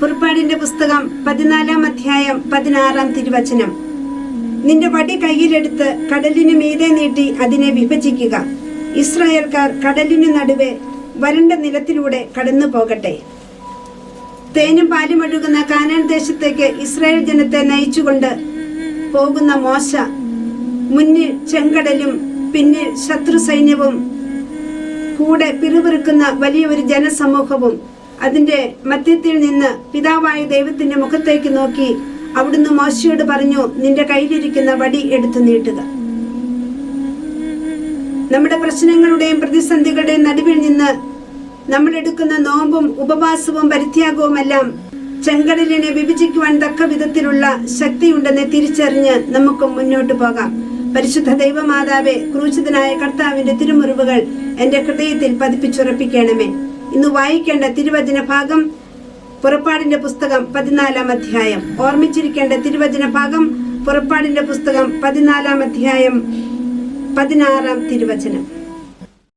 പുറപ്പാടിന്റെ പുസ്തകം പതിനാലാം അധ്യായം പതിനാറാം തിരുവചനം. നിന്റെ വടി കയ്യിലെടുത്ത് കടലിന് മീതെ നീട്ടി അതിനെ വിഭജിക്കുക. ഇസ്രായേൽക്കാർ കടലിന് നടുവെ വരണ്ട നിലത്തിലൂടെ കടന്നു പോകട്ടെ തേനും പാലും ഒഴുകുന്ന കാനാൻ ദേശത്തേക്ക് ഇസ്രായേൽ ജനത്തെ നയിച്ചുകൊണ്ട് പോകുന്ന മോശ മുന്നിൽ ചെങ്കടലും പിന്നിൽ ശത്രു സൈന്യവും കൂടെ പിറുപിറുക്കുന്ന വലിയൊരു ജനസമൂഹവും അതിന്റെ മധ്യത്തിൽ നിന്ന് പിതാവായ ദൈവത്തിന്റെ മുഖത്തേക്ക് നോക്കി അവിടുന്ന് മോശയോട് പറഞ്ഞു നിന്റെ കയ്യിലിരിക്കുന്ന വടി എടുത്തു നീട്ടുക. നമ്മുടെ പ്രശ്നങ്ങളുടെയും പ്രതിസന്ധികളുടെയും നടുവിൽ നിന്ന് നമ്മൾ എടുക്കുന്ന നോമ്പും ഉപവാസവും പരിത്യാഗവും എല്ലാം ചെങ്കടലിനെ വിഭജിക്കുവാൻ തക്ക വിധത്തിലുള്ള ശക്തിയുണ്ടെന്ന് തിരിച്ചറിഞ്ഞ് നമുക്ക് മുന്നോട്ട് പോകാം. പരിശുദ്ധ ദൈവമാതാവെ ക്രൂശിതനായ കർത്താവിന്റെ തിരുമുറിവുകൾ എന്റെ ഹൃദയത്തിൽ പതിപ്പിച്ചുറപ്പിക്കണമേ. ഇന്ന് വായിക്കേണ്ട തിരുവചന ഭാഗം പുറപ്പാടിന്റെ പുസ്തകം പതിനാലാം അധ്യായം. ഓർമ്മിച്ചിരിക്കേണ്ട തിരുവചന ഭാഗം പുറപ്പാടിന്റെ പുസ്തകം പതിനാലാം അധ്യായം പതിനാറാം തിരുവചനം.